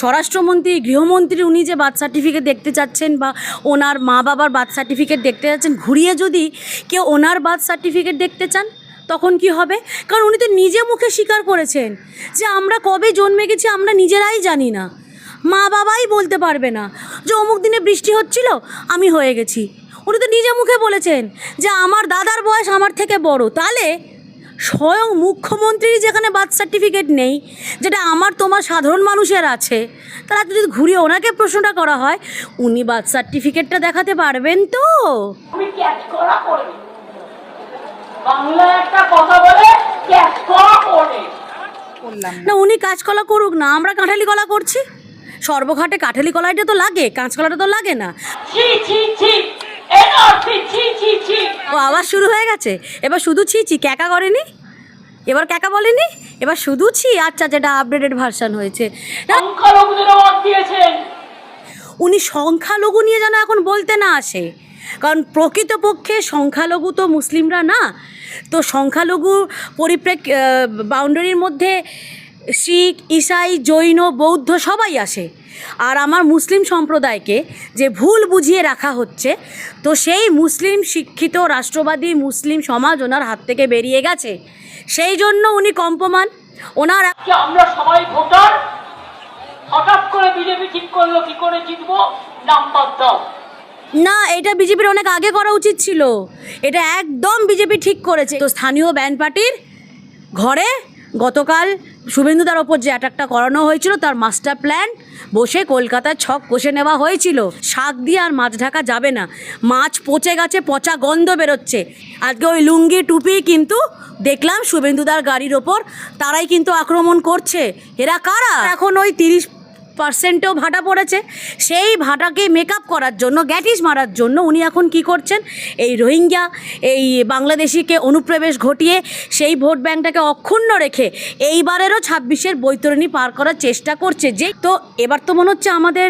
স্বরাষ্ট্রমন্ত্রী, গৃহমন্ত্রী উনি যে বার্থ সার্টিফিকেট দেখতে চাচ্ছেন বা ওনার মা বাবার বার্থ সার্টিফিকেট দেখতে চাচ্ছেন, ঘুরিয়ে যদি কেউ ওনার বার্থ সার্টিফিকেট দেখতে চান, তখন কি হবে? কারণ উনি তো নিজে মুখে স্বীকার করেছেন যে আমরা কবে জন্মে গেছি, আমরা নিজেরাই জানি না। মা বাবাই বলতে পারবে না যে অমুক দিনে বৃষ্টি হচ্ছিল, আমি হয়ে গেছি। উনি তো নিজে মুখে বলেছেন যে আমার দাদার বয়স আমার থেকে বড়। তাহলে স্বয়ং মুখ্যমন্ত্রীর যেখানে বার্থ সার্টিফিকেট নেই যেটা আমার তোমার সাধারণ মানুষের আছে তারা যদি ঘুরিয়ে ওনাকে প্রশ্নটা করা হয় উনি বার্থ সার্টিফিকেটটা দেখাতে পারবেন তো? বাংলা একটা কথা বলে না উনি কাঁচকলা করুক না আমরা কাঁঠালি কলা করছি। সর্বঘাটে কাঁঠালি কলাইটা তো লাগে কাঁচকলাটা তো লাগে না। ও আবার শুরু হয়ে গেছে? এবার শুধু ছি ছি ক্যাকা করেনি? এবার ক্যাকা বলেনি? এবার শুধু ছি আচ্ছা যেটা আপডেটেড ভার্সন হয়েছে। উনি সংখ্যালঘু নিয়ে যেন এখন বলতে না আসে। কারণ প্রকৃতপক্ষে সংখ্যালঘু তো মুসলিমরা না। তো সংখ্যালঘু পরিপ্রেক বাউন্ডারির মধ্যে শিখ ইসাই জৈন বৌদ্ধ সবাই আসে। আর আমার মুসলিম সম্প্রদায়কে যে ভুল বুঝিয়ে রাখা হচ্ছে তো সেই মুসলিম শিক্ষিত রাষ্ট্রবাদী মুসলিম সমাজ ওনার হাত থেকে বেরিয়ে গেছে। সেই জন্য উনি কম্পমান। ওনার আমরা সবাই ভোটার। হঠাৎ করে বিজেপি ঠিক করল কি করে জিতবো? নাম্বার দাও। না এটা বিজেপির অনেক আগে করা উচিত ছিল। এটা একদম বিজেপি ঠিক করেছে। তো স্থানীয় ব্যান্ড পার্টির ঘরে গতকাল শুভেন্দুদার ওপর যে অ্যাটাকটা করানো হয়েছিল, তার মাস্টার প্ল্যান বসে কলকাতায় ছক কষে নেওয়া হয়েছিল। শাক দিয়ে আর মাছ ঢাকা যাবে না। মাছ পচে গেছে, পচা গন্ধ বেরোচ্ছে। আজকে ওই লুঙ্গি, টুপি কিন্তু দেখলাম শুভেন্দুদার গাড়ির ওপর। তারাই কিন্তু আক্রমণ করছে। এরা কারা? এখন ওই তিরিশ পার্সেন্টেও ভাটা পড়েছে। সেই ভাটাকে মেকআপ করার জন্য গ্যাটিস মারার জন্য উনি এখন কি করছেন? এই রোহিঙ্গা, এই বাংলাদেশিকে অনুপ্রবেশ ঘটিয়ে সেই ভোট ব্যাংকটাকে অক্ষুণ্ণ রেখে এইবারেরও ছাব্বিশের বৈতরণী পার করার চেষ্টা করছে যে। তো এবার তো মনে হচ্ছে আমাদের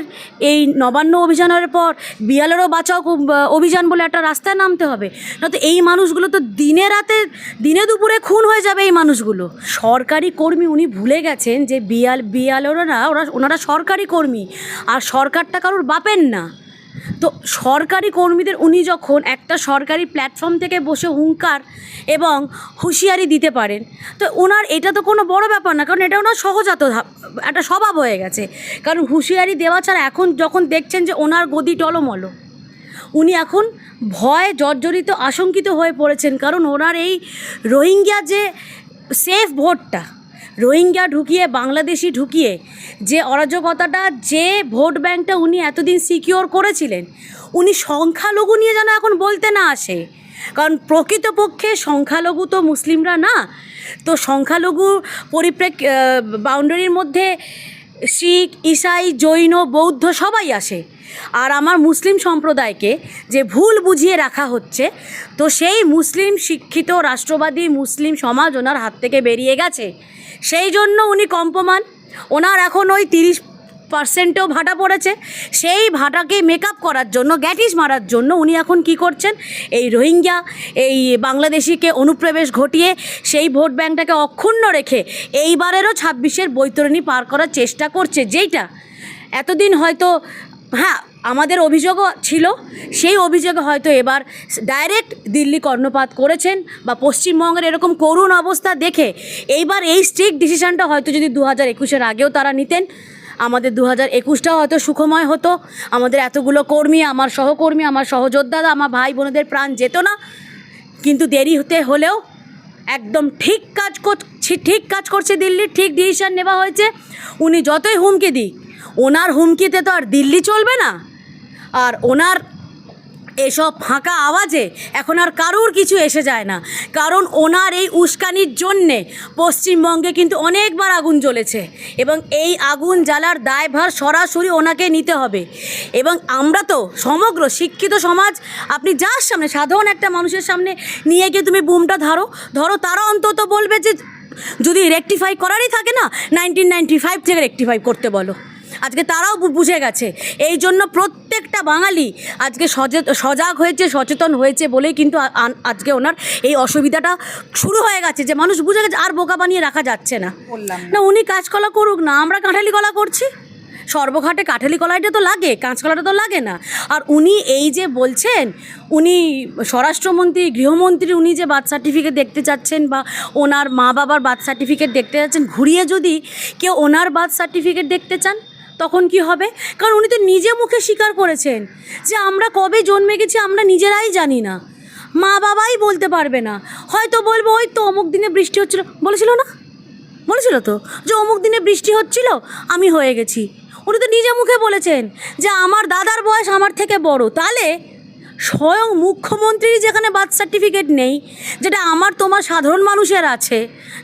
এই নবান্ন অভিযানের পর বিয়ালেরও বাঁচাও অভিযান বলে একটা রাস্তায় নামতে হবে। না তো এই মানুষগুলো তো দিনে রাতে, দিনে দুপুরে খুন হয়ে যাবে এই মানুষগুলো। সরকারি কর্মী উনি ভুলে গেছেন যে বিয়াল বিয়ালেরও না ওরা, ওনারা সরকারি কর্মী, আর সরকারটা কারোর বাপেন না। তো সরকারি কর্মীদের উনি যখন একটা সরকারি প্ল্যাটফর্ম থেকে বসে হুঙ্কার এবং হুঁশিয়ারি দিতে পারেন, তো ওনার এটা তো কোনো বড় ব্যাপার না, কারণ এটা ওনার সহজাত একটা স্বভাব হয়ে গেছে। কারণ হুঁশিয়ারি দেওয়া ছাড়া এখন যখন দেখছেন যে ওনার গদি টলমল, উনি এখন ভয় জর্জরিত, আশঙ্কিত হয়ে পড়েছেন। কারণ ওনার এই রোহিঙ্গা যে সেফ ভোটটা রোহিঙ্গা ঢুকিয়ে, বাংলাদেশি ঢুকিয়ে যে অরাজকতাটা, যে ভোট ব্যাংকটা উনি এতদিন সিকিওর করেছিলেন, উনি সংখ্যালঘু নিয়ে যেন এখন বলতে না আসে। কারণ প্রকৃতপক্ষে সংখ্যালঘু তো মুসলিমরা না। তো সংখ্যালঘু পরিপ্রেক বাউন্ডারির মধ্যে শিখ, ইসাই, জৈন, বৌদ্ধ সবাই আসে। আর আমার মুসলিম সম্প্রদায়কে যে ভুল বুঝিয়ে রাখা হচ্ছে, তো সেই মুসলিম শিক্ষিত রাষ্ট্রবাদী মুসলিম সমাজ ওনার হাত থেকে বেরিয়ে গেছে। সেই জন্য উনি কম্পমান। ওনার এখন ওই তিরিশ পার্সেন্টেও ভাটা পড়েছে। সেই ভাটাকে মেকআপ করার জন্য গ্যাটিস মারার জন্য উনি এখন কি করছেন? এই রোহিঙ্গা, এই বাংলাদেশিকে অনুপ্রবেশ ঘটিয়ে সেই ভোট ব্যাংকটাকে অক্ষুণ্ণ রেখে এইবারেরও ছাব্বিশের বৈতরণী পার করার চেষ্টা করছে। যেইটা এতদিন হয়তো হ্যাঁ আমাদের অভিযোগও ছিল, সেই অভিযোগে হয়তো এবার ডাইরেক্ট দিল্লি কর্ণপাত করেছেন বা পশ্চিমবঙ্গের এরকম করুণ অবস্থা দেখে এইবার এই স্ট্রিক্ট ডিসিশনটা হয়তো যদি দু হাজার একুশের আগেও তারা নিতেন আমাদের দু হাজার একুশটাও হয়তো সুখময় হতো। আমাদের এতগুলো কর্মী, আমার সহকর্মী, আমার সহযোদ্ধারা, আমার ভাই বোনদের প্রাণ যেত না। কিন্তু দেরি হতে হলেও একদম ঠিক কাজ করছি ঠিক কাজ করছে দিল্লির ঠিক ডিসিশান নেওয়া হয়েছে। উনি যতই হুমকি দিই ওনার হুমকিতে তো আর দিল্লি চলবে না। আর ওনার এসব ফাঁকা আওয়াজে এখন আর কারুর কিছু এসে যায় না। কারণ ওনার এই উস্কানির জন্যে পশ্চিমবঙ্গে কিন্তু অনেকবার আগুন জ্বলেছে এবং এই আগুন জ্বালার দায়ভার সরাসরি ওনাকে নিতে হবে। এবং আমরা তো সমগ্র শিক্ষিত সমাজ, আপনি যার সামনে, সাধারণ একটা মানুষের সামনে নিয়ে গিয়ে তুমি বুমটা ধরো ধরো তারা অন্তত বলবে যে যদি রেকটিফাই করারই থাকে না নাইনটিন নাইনটি ফাইভ থেকে রেকটিফাই করতে বলো। আজকে তারাও বুঝে গেছে। এই জন্য প্রত্যেকটা বাঙালি আজকে সজে- সজাগ হয়েছে সচেতন হয়েছে বলেই কিন্তু আজকে ওনার এই অসুবিধাটা শুরু হয়ে গেছে যে মানুষ বুঝে গেছে আর বোকা বানিয়ে রাখা যাচ্ছে না। না। উনি কাজকলা করুক না আমরা কাঁঠালি কলা করছি। সর্বঘাটে কাঠালি কলাইটা তো লাগে কাঁচকলাটা তো লাগে না। আর উনি এই যে বলছেন উনি স্বরাষ্ট্রমন্ত্রী গৃহমন্ত্রী উনি যে বার্থ সার্টিফিকেট দেখতে চাচ্ছেন বা ওনার মা বাবার বার্থ সার্টিফিকেট দেখতে চাচ্ছেন ঘুরিয়ে যদি কেউ ওনার বার্থ সার্টিফিকেট দেখতে চান তখন কি হবে? কারণ উনি তো নিজে মুখে স্বীকার করেছেন যে আমরা কবে জন্মে গেছি, আমরা নিজেরাই জানি না। মা বাবাই বলতে পারবে না। হয়তো বলব, ওই তো অমুক দিনে বৃষ্টি হচ্ছিল। বলেছিল না? বলেছিল তো? যে অমুক দিনে বৃষ্টি হচ্ছিল, আমি হয়ে গেছি। উনি তো নিজে মুখে বলেছেন যে আমার দাদার বয়স আমার থেকে বড়। তাহলে স্বয়ং মুখ্যমন্ত্রীর যেখানে বার্থ সার্টিফিকেট নেই, যেটা আমার তোমার সাধারণ মানুষের আছে,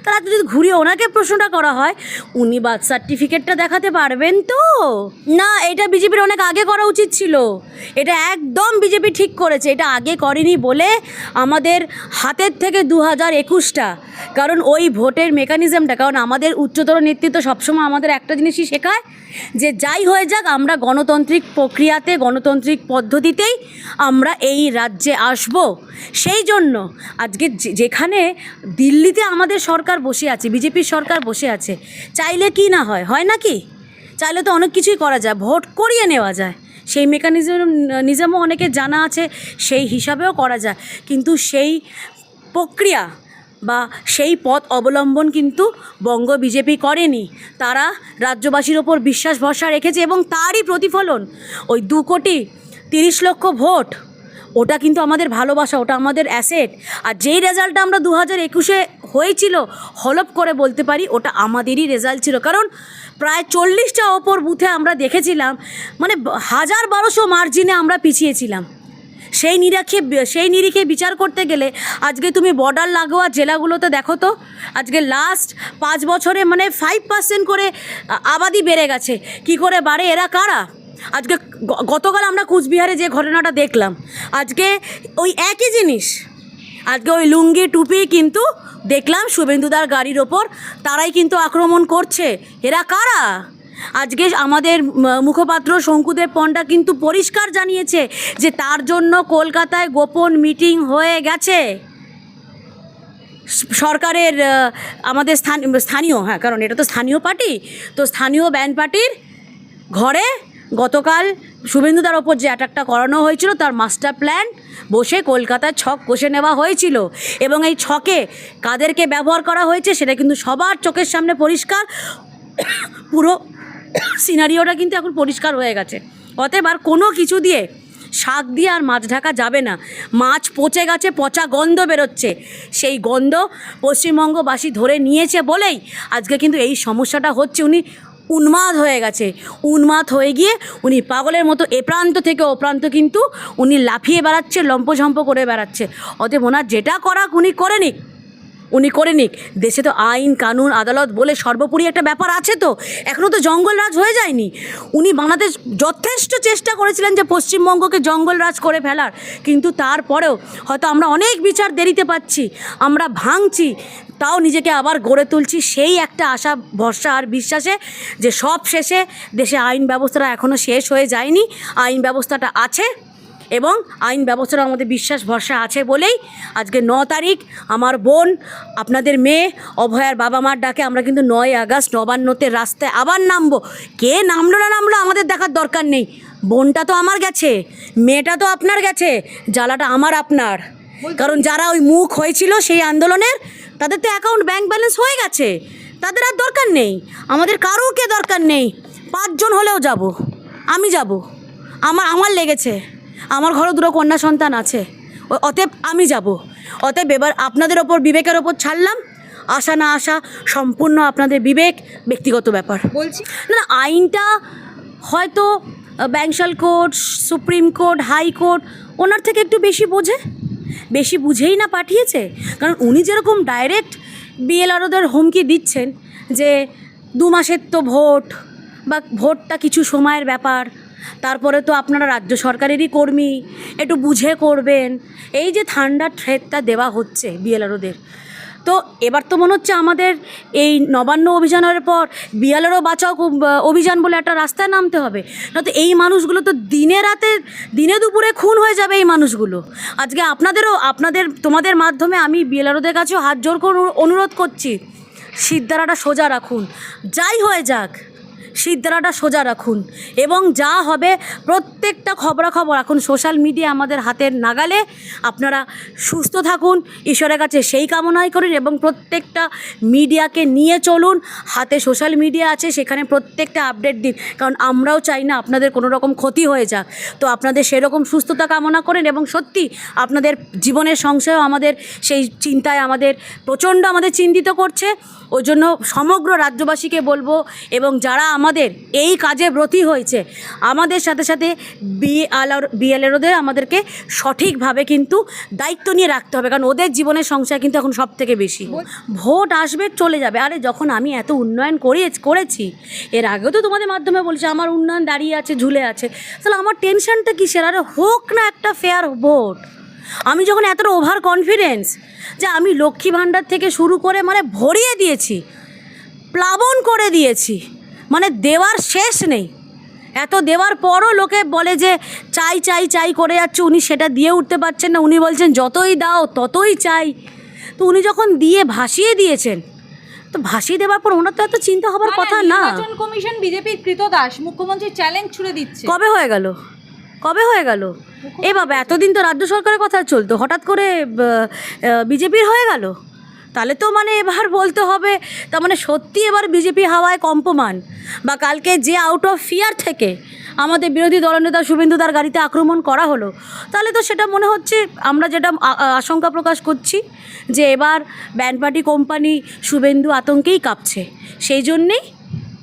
তারা যদি ঘুরিয়ে ওনাকে প্রশ্নটা করা হয়, উনি বার্থ সার্টিফিকেটটা দেখাতে পারবেন তো? না, এটা বিজেপির অনেক আগে করা উচিত ছিল। এটা একদম বিজেপি ঠিক করেছে। এটা আগে করেনি বলে আমাদের হাতের থেকে দু হাজার একুশটা। কারণ ওই ভোটের মেকানিজমটা কারণ আমাদের উচ্চতর নেতৃত্ব সবসময় আমাদের একটা জিনিসই শেখায় যে যাই হয়ে যাক, আমরা গণতান্ত্রিক প্রক্রিয়াতে, গণতান্ত্রিক পদ্ধতিতেই আমরা এই রাজ্যে আসব। সেই জন্য আজকে যেখানে দিল্লিতে আমাদের সরকার বসে আছে, বিজেপির সরকার বসে আছে, চাইলে কি না হয়? হয় নাকি চাইলে তো অনেক কিছুই করা যায়, ভোট করিয়ে নেওয়া যায়। সেই মেকানিজম নিজামও অনেকে জানা আছে, সেই হিসাবেও করা যায়। কিন্তু সেই প্রক্রিয়া বা সেই পথ অবলম্বন কিন্তু বঙ্গ বিজেপি করেনি। তারা রাজ্যবাসীর ওপর বিশ্বাস ভরসা রেখেছে এবং তারই প্রতিফলন ওই দু কোটি তিরিশ লক্ষ ভোট ওটা কিন্তু আমাদের ভালোবাসা, ওটা আমাদের অ্যাসেট আর যেই রেজাল্টটা আমরা দু হাজার একুশে হয়েছিল, হলপ করে বলতে পারি, ওটা আমাদেরই রেজাল্ট ছিল। কারণ প্রায় চল্লিশটা ওপর বুথে আমরা দেখেছিলাম মানে হাজার বারোশো মার্জিনে আমরা পিছিয়েছিলাম। সেই নিরাখে সেই নিরিখে বিচার করতে গেলে, আজকে তুমি বর্ডার লাগোয়া জেলাগুলোতে দেখো তো, আজকে লাস্ট পাঁচ বছরে মানে ফাইভ পার্সেন্ট করে আবাদি বেড়ে গেছে। কি করে বাড়ে? এরা কারা? আজকে গতকাল আমরা কুচবিহারে যে ঘটনাটা দেখলাম, আজকে ওই একই জিনিস। আজকে ওই লুঙ্গি, টুপি কিন্তু দেখলাম শুভেন্দুদার গাড়ির ওপর, তারাই কিন্তু আক্রমণ করছে। এরা কারা? আজকে আমাদের মুখপাত্র শঙ্কুদেব পণ্ডা কিন্তু পরিষ্কার জানিয়েছে যে তার জন্য কলকাতায় গোপন মিটিং হয়ে গেছে। সরকারের আমাদের স্থান, স্থানীয় হ্যাঁ কারণ এটা তো স্থানীয় পার্টি, তো স্থানীয় ব্যান্ড পার্টির ঘরে গতকাল শুভেন্দুদার ওপর যে অ্যাটাকটা করানো হয়েছিল, তার মাস্টার প্ল্যান বসে কলকাতার ছক কষে নেওয়া হয়েছিল। এবং এই ছকে কাদেরকে ব্যবহার করা হয়েছে, সেটা কিন্তু সবার চোখের সামনে পরিষ্কার। পুরো সিনারিওটা কিন্তু এখন পরিষ্কার হয়ে গেছে। অতএব আর কোনো কিছু দিয়ে শাক দিয়ে আর মাছ ঢাকা যাবে না। মাছ পচে গেছে, পচা গন্ধ বেরোচ্ছে। সেই গন্ধ পশ্চিমবঙ্গবাসী ধরে নিয়েছে বলেই আজকে কিন্তু এই সমস্যাটা হচ্ছে। উনি উন্মাদ হয়ে গেছে। উন্মাদ হয়ে গিয়ে উনি পাগলের মতো এ প্রান্ত থেকে ও প্রান্ত কিন্তু উনি লাফিয়ে বেড়াচ্ছে, লম্পঝম্প করে বেড়াচ্ছে। অতএব ওনার যেটা করা উনি করে নিক। উনি করে নিক। দেশে তো আইন, কানুন, আদালত বলে সর্বোপরি একটা ব্যাপার আছে তো। এখনও তো জঙ্গলরাজ হয়ে যায়নি। উনি বাংলাদেশ যথেষ্ট চেষ্টা করেছিলেন যে পশ্চিমবঙ্গকে জঙ্গলরাজ করে ফেলার। কিন্তু তারপরেও হয়তো আমরা অনেক বিচার দেরিতে পাচ্ছি, আমরা ভাঙছি। তাও নিজেকে আবার গড়ে তুলছি সেই একটা আশা ভরসা আর বিশ্বাসে যে সব শেষে দেশে আইন ব্যবস্থাটা এখনও শেষ হয়ে যায়নি। আইন ব্যবস্থাটা আছে এবং আইন ব্যবস্থার আমাদের বিশ্বাস ভরসা আছে বলেই আজকে ন তারিখ আমার বোন আপনাদের মেয়ে অভয়ার বাবা মার ডাকে আমরা কিন্তু নয় আগস্ট নবান্নতে রাস্তায় আবার নামবো। কে নামলো না নামলো আমাদের দেখার দরকার নেই। বোনটা তো আমার গেছে মেয়েটা তো আপনার গেছে জ্বালাটা আমার আপনার। কারণ যারা ওই মুখ হয়েছিল সেই আন্দোলনের তাদের তো অ্যাকাউন্ট ব্যাংক ব্যালেন্স হয়ে গেছে। তাদের আর দরকার নেই। আমাদের কারোকে দরকার নেই। পাঁচজন হলেও যাব। আমি যাব। আমার আমার লেগেছে। আমার ঘরে দুটো কন্যা সন্তান আছে। ও- অতএব আমি যাব। অতএব এবার আপনাদের ওপর বিবেকের ওপর ছাড়লাম। আশা না আসা সম্পূর্ণ আপনাদের বিবেক ব্যক্তিগত ব্যাপার। বলছি? না না আইনটা হয়তো Bangshal court supreme court high court ওনার থেকে একটু বেশি বোঝে। বেশি বুঝেই না পাঠিয়েছে? কারণ উনি যেরকম ডাইরেক্ট বিএলআরওদের হুমকি দিচ্ছেন যে দু মাসের তো ভোট বা ভোটটা কিছু সময়ের ব্যাপার, তারপরে তো আপনারা রাজ্য সরকারেরই কর্মী, একটু বুঝে করবেন। এই যে ঠান্ডা থ্রেটটা দেওয়া হচ্ছে বিএলআরওদের তো এবার তো মনে হচ্ছে আমাদের এই নবান্ন অভিযানের পর বিয়ালেরও বাঁচাও অভিযান বলে একটা রাস্তায় নামতে হবে। না তো এই মানুষগুলো তো দিনে রাতে, দিনে দুপুরে খুন হয়ে যাবে এই মানুষগুলো। আজকে আপনাদেরও, আপনাদের, তোমাদের মাধ্যমে আমি বিএলআরওদের কাছেও হাত জোর করে অনুরোধ করছি, সিদ্ধারাটা সোজা রাখুন। যাই হয়ে যাক। সিদ্ধারাটা সোজা রাখুন। এবং যা হবে প্রত্যেকটা খবরাখবর এখন সোশ্যাল মিডিয়া আমাদের হাতের নাগালে। আপনারা সুস্থ থাকুন, ঈশ্বরের কাছে সেই কামনাই করুন এবং প্রত্যেকটা মিডিয়াকে নিয়ে চলুন। হাতে সোশ্যাল মিডিয়া আছে, সেখানে প্রত্যেকটা আপডেট দিন। কারণ আমরাও চাই না আপনাদের কোনো রকম ক্ষতি হয়ে যাক। তো আপনাদের সেরকম সুস্থতা কামনা করেন এবং সত্যি আপনাদের জীবনের সংশয়ও আমাদের, সেই চিন্তায় আমাদের প্রচণ্ড আমাদের চিন্তিত করছে। ওই জন্য সমগ্র রাজ্যবাসীকে বলব এবং যারা আমাদের এই কাজে ব্রতী হয়েছে। আমাদের সাথে সাথে বিএলআর বিএলএরওদের আমাদেরকে সঠিকভাবে কিন্তু দায়িত্ব নিয়ে রাখতে হবে। কারণ ওদের জীবনের সংশয় কিন্তু এখন সব থেকে বেশি ভোট আসবে চলে যাবে। আরে যখন আমি এত উন্নয়ন করে করেছি এর আগেও তো তোমাদের মাধ্যমে বলছি আমার উন্নয়ন দাঁড়িয়ে আছে ঝুলে আছে। তাহলে আমার টেনশনটা কিসের? আরে হোক না একটা ফেয়ার ভোট আমি যখন এতটা ওভার কনফিডেন্স যে আমি লক্ষ্মী ভাণ্ডার থেকে শুরু করে মানে ভরিয়ে দিয়েছি প্লাবন করে দিয়েছি মানে দেওয়ার শেষ নেই। এত দেওয়ার পরও লোকে বলে যে চাই চাই চাই করে যাচ্ছে উনি সেটা দিয়ে উঠতে পারছেন না। উনি বলছেন যতই দাও ততই চাই। তো উনি যখন দিয়ে ভাসিয়ে দিয়েছেন তো ভাসিয়ে দেওয়ার পর ওনার তো এত চিন্তা হবার কথা না। নির্বাচন কমিশন বিজেপির কৃতদাস মুখ্যমন্ত্রী চ্যালেঞ্জ ছুড়ে দিচ্ছে। কবে হয়ে গেল? কবে হয়ে গেল? এ বাবা এতদিন তো রাজ্য সরকারের কথা চলতো হঠাৎ করে বিজেপির হয়ে গেল? তাহলে তো মানে এবার বলতে হবে তার মানে সত্যি এবার বিজেপি হাওয়ায় কম্পমান। বা কালকে যে আউট অফ ফিয়ার থেকে আমাদের বিরোধী দলনেতা শুভেন্দু তার গাড়িতে আক্রমণ করা হলো, তাহলে তো সেটা মনে হচ্ছে আমরা যেটা আশঙ্কা প্রকাশ করছি যে এবার ব্যান্ডপার্টি কোম্পানি শুভেন্দু আতঙ্কেই কাঁপছে। সেই জন্যেই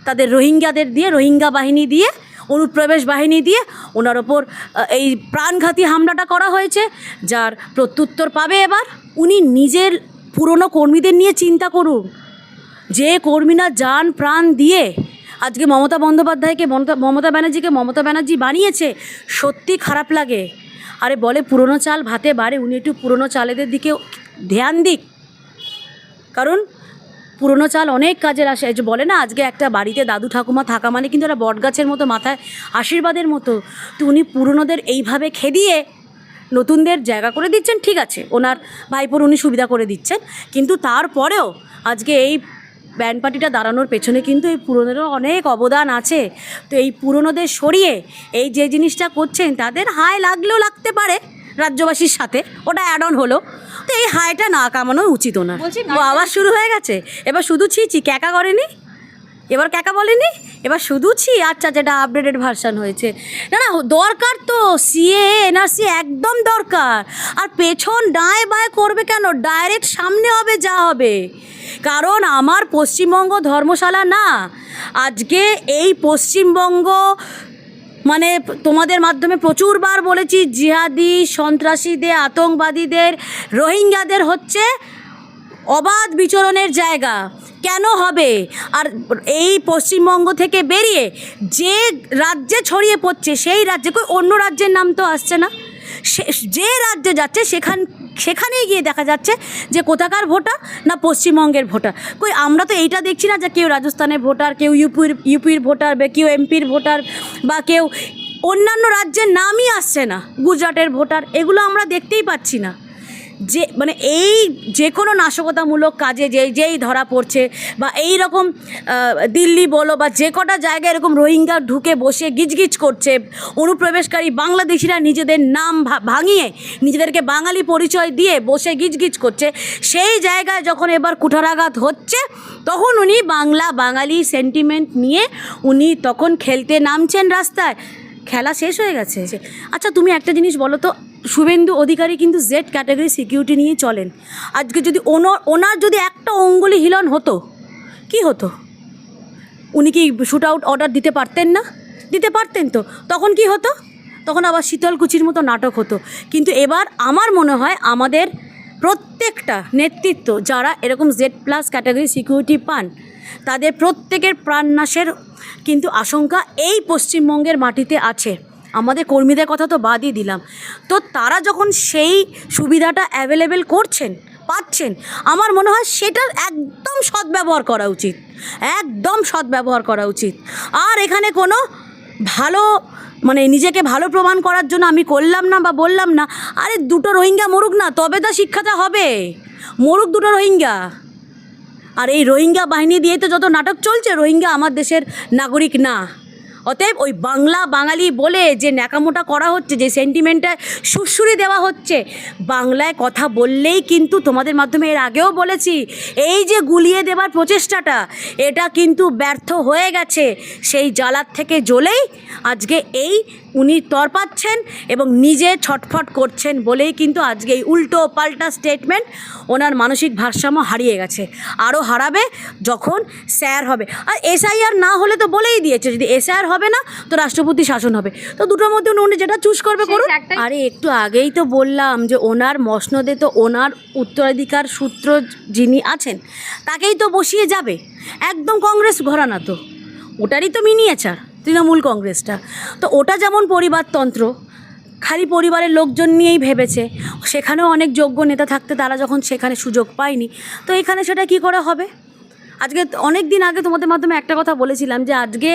তাদের রোহিঙ্গাদের দিয়ে, রোহিঙ্গা বাহিনী দিয়ে, অনুপ্রবেশ বাহিনী দিয়ে ওনার ওপর এই প্রাণঘাতী হামলাটা করা হয়েছে, যার প্রত্যুত্তর পাবে এবার। উনি নিজের পুরনো কর্মীদের নিয়ে চিন্তা করুন। যে কর্মীরা যান প্রাণ দিয়ে আজকে মমতা বন্দ্যোপাধ্যায়কে, মমতা মমতা ব্যানার্জিকে মমতা ব্যানার্জি বানিয়েছে, সত্যি খারাপ লাগে। আরে বলে পুরনো চাল ভাতে বাড়ে, উনি একটু পুরনো চালেদের দিকে ধ্যান দিক। কারণ পুরনো চাল অনেক কাজের আসে যে বলে না, আজকে একটা বাড়িতে দাদু ঠাকুমা থাকা মানে কিন্তু একটা বটগাছের মতো মাথায় আশীর্বাদের মতো। তো উনি পুরনোদের এইভাবে খেদিয়ে নতুনদের জায়গা করে দিচ্ছেন, ঠিক আছে। ওনার ভাইপোর উনি সুবিধা করে দিচ্ছেন। কিন্তু তারপরেও আজকে এই ব্যান্ড পার্টিটা দাঁড়ানোর পেছনে কিন্তু এই পুরনোদেরও অনেক অবদান আছে। তো এই পুরনোদের সরিয়ে এই যে জিনিসটা করছেন তাদের হায় লাগলেও লাগতে পারে রাজ্যবাসীর সাথে। ওটা অ্যাড অন হলো। তো এই হাইটা না কামানো উচিত না। আবার শুরু হয়ে গেছে। এবার শুধু ছি ছি ক্যাকা করেনি এবার ক্যাকা বলেনি? এবার শুধু ছি আচ্ছা যেটা আপডেটেড ভার্সান হয়েছে। না না, দরকার তো সিএ এনআরসি একদম দরকার। আর পেছন ডায় বায় করবে কেন? ডাইরেক্ট সামনে হবে, যা হবে। কারণ আমার পশ্চিমবঙ্গ ধর্মশালা না। আজকে এই পশ্চিমবঙ্গ মানে তোমাদের মাধ্যমে প্রচুরবার বলেছি, জিহাদি, সন্ত্রাসীদের, আতঙ্কবাদীদের, রোহিঙ্গাদের হচ্ছে অবাধ বিচরণের জায়গা। কেন হবে? আর এই পশ্চিমবঙ্গ থেকে বেরিয়ে যে রাজ্যে ছড়িয়ে পড়ছে, সেই রাজ্যে কই অন্য রাজ্যের নাম তো আসছে না। যে রাজ্যে যাচ্ছে, সেখান, সেখানেই গিয়ে দেখা যাচ্ছে যে কোথাকার ভোটার না পশ্চিমবঙ্গের ভোটার। কই আমরা তো এইটা দেখছি না যে কেউ রাজস্থানের ভোটার, কেউ ইউপির ইউপির ভোটার বা কেউ এমপির ভোটার বা কেউ অন্যান্য রাজ্যের নামই আসছে না। গুজরাটের ভোটার, এগুলো আমরা দেখতেই পাচ্ছি না। যে মানে এই যে কোনো নাশকতামূলক কাজে যে, যেই ধরা পড়ছে বা এই রকম দিল্লি বলো বা যে কটা জায়গায় এরকম রোহিঙ্গা ঢুকে বসে গিজগিজ করছে, অনুপ্রবেশকারী বাংলাদেশিরা নিজেদের নাম ভাঙিয়ে নিজেদেরকে বাঙালি পরিচয় দিয়ে বসে গিজগিজ করছে, সেই জায়গায় যখন এবার কুঠারাঘাত হচ্ছে, তখন উনি বাংলা বাঙালি সেন্টিমেন্ট নিয়ে উনি তখন খেলতে নামছেন রাস্তায়। খেলা শেষ হয়ে গেছে। আচ্ছা তুমি একটা জিনিস বলো তো, শুভেন্দু অধিকারী কিন্তু জেড ক্যাটাগরি সিকিউরিটি নিয়ে চলেন। আজকে যদি ওনার ওনার যদি একটা অঙ্গুলি হিলন হতো, কি হতো? উনি কি শুট আউট অর্ডার দিতে পারতেন না? দিতে পারতেন তো। তখন কি হতো? তখন আবার শীতলকুচির মতো নাটক হতো। কিন্তু এবার আমার মনে হয় আমাদের প্রত্যেকটা নেতৃত্ব, যারা এরকম জেড প্লাস ক্যাটাগরি সিকিউরিটি পান তাদের প্রত্যেকের প্রাণনাশের কিন্তু আশঙ্কা এই পশ্চিমবঙ্গের মাটিতে আছে। আমাদের কর্মীদের কথা তো বাদই দিলাম। তো তারা যখন সেই সুবিধাটা অ্যাভেলেবেল করছেন, পাচ্ছেন, আমার মনে হয় সেটার একদম সদ্ব্যবহার করা উচিত। একদম সদ্ব্যবহার করা উচিত। আর এখানে কোনো ভালো মানে নিজেকে ভালো প্রমাণ করার জন্য আমি করলাম না বা বললাম না, আরে দুটো রোহিঙ্গা মরুক না, তবে তো শিক্ষাটা হবে। মরুক দুটো রোহিঙ্গা। আর এই রোহিঙ্গা বাহিনী দিয়ে তো যত নাটক চলছে, রোহিঙ্গা আমার দেশের নাগরিক না। অতএব ওই বাংলা বাঙালি বলে যে ন্যাকামোটা করা হচ্ছে, যে সেন্টিমেন্টটা সুরসুরি দেওয়া হচ্ছে, বাংলায় কথা বললেই কিন্তু তোমাদের মাধ্যমে এর আগেও বলেছি, এই যে গুলিয়ে দেবার প্রচেষ্টাটা, এটা কিন্তু ব্যর্থ হয়ে গেছে, সেই জ্বালার থেকে জ্বলেই আজকে এই উনি তর পাচ্ছেন এবং নিজে ছটফট করছেন বলেই কিন্তু আজকে এই উল্টো পাল্টা স্টেটমেন্ট ওনার মানসিক ভারসাম্য হারিয়ে গেছে। আরও হারাবে যখন স্যার হবে। আর এসআইআর না হলে তো বলেই দিয়েছে যদি এসআইআর হবে না তো রাষ্ট্রপতি শাসন হবে। তো দুটোর মধ্যে উনি যেটা চুজ করবে করুন। আরে একটু আগেই তো বললাম যে ওনার মসনদে তো ওনার উত্তরাধিকার সূত্র যিনি আছেন তাকেই তো বসিয়ে যাবে। একদম কংগ্রেস ঘরানা তো। ওটারই তো মিনিয়েচার তৃণমূল কংগ্রেসটা। তো ওটা যেমন পরিবারতন্ত্র, খালি পরিবারের লোকজন নিয়েই ভেবেছে, সেখানেও অনেক যোগ্য নেতা থাকতে তারা যখন সেখানে সুযোগ পায়নি, তো এখানে সেটা কি করে হবে? আজকে অনেক দিন আগে তোমাদের মাধ্যমে একটা কথা বলেছিলাম যে আজকে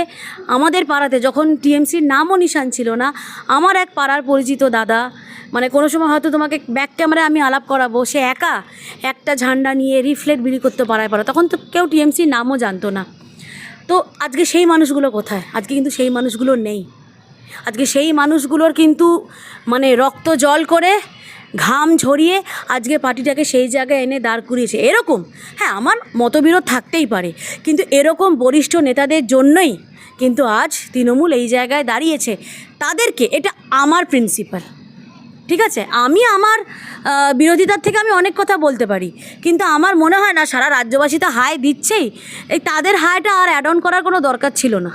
আমাদের পাড়াতে যখন টিএমসির নামও নিশান ছিল না, আমার এক পাড়ার পরিচিত দাদা মানে কোনো সময় হয়তো তোমাকে ব্যাক ক্যামেরায় আমি আলাপ করাবো, সে একা একটা ঝান্ডা নিয়ে রিফ্লেক্ট বিলি করতে পারায় পারে তখন তো কেউ টিএমসির নামও জানতো না। তো আজকে সেই মানুষগুলো কোথায়? আজকে কিন্তু সেই মানুষগুলো নেই। আজকে সেই মানুষগুলোর কিন্তু মানে রক্ত জল করে, ঘাম ঝরিয়ে আজকে পার্টিটাকে সেই জায়গায় এনে দাঁড় করিয়েছে। এরকম? হ্যাঁ আমার মতবিরোধ থাকতেই পারে। কিন্তু এরকম বরিষ্ঠ নেতাদের জন্যই কিন্তু আজ তৃণমূল এই জায়গায় দাঁড়িয়েছে। তাদেরকে, এটা আমার প্রিন্সিপাল ঠিক আছে? আমি আমার বিরোধিতার থেকে আমি অনেক কথা বলতে পারি। কিন্তু আমার মনে হয় না, সারা রাজ্যবাসী তো হায় দিচ্ছেই। এই তাদের হায়টা আর অ্যাড অন করার কোনো দরকার ছিল না।